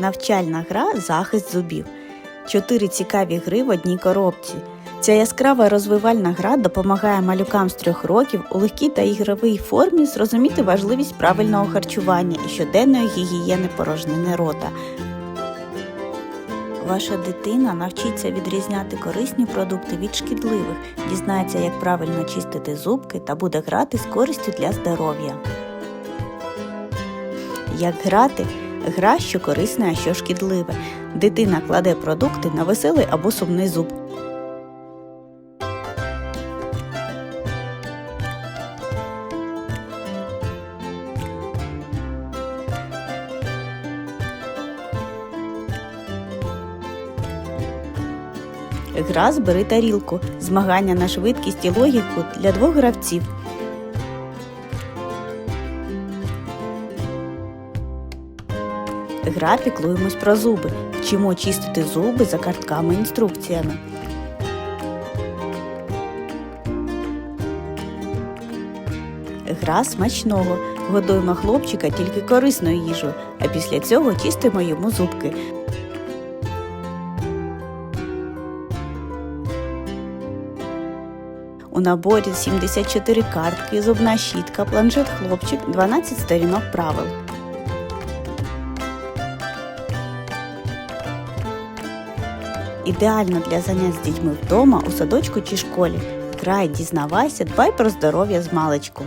Навчальна гра захист зубів. Чотири цікаві гри в одній коробці. Ця яскрава розвивальна гра допомагає малюкам з трьох років у легкій та ігровій формі зрозуміти важливість правильного харчування і щоденної гігієни порожнини рота. Ваша дитина навчиться відрізняти корисні продукти від шкідливих, дізнається, як правильно чистити зубки та буде грати з користю для здоров'я. Як грати? Гра, що корисне, а що шкідливе. Дитина кладе продукти на веселий або сумний зуб. Гра збери тарілку. Змагання на швидкість і логіку для двох гравців. Гра піклуємось про зуби. Вчимо чистити зуби за картками інструкціями. Гра смачного. Годуємо хлопчика тільки корисною їжею, а після цього чистимо йому зубки. У наборі 74 картки, зубна щітка, планшет хлопчик, 12 сторінок правил. Ідеально для занять з дітьми вдома, у садочку чи школі. Край дізнавайся, дбай про здоров'я з маличку.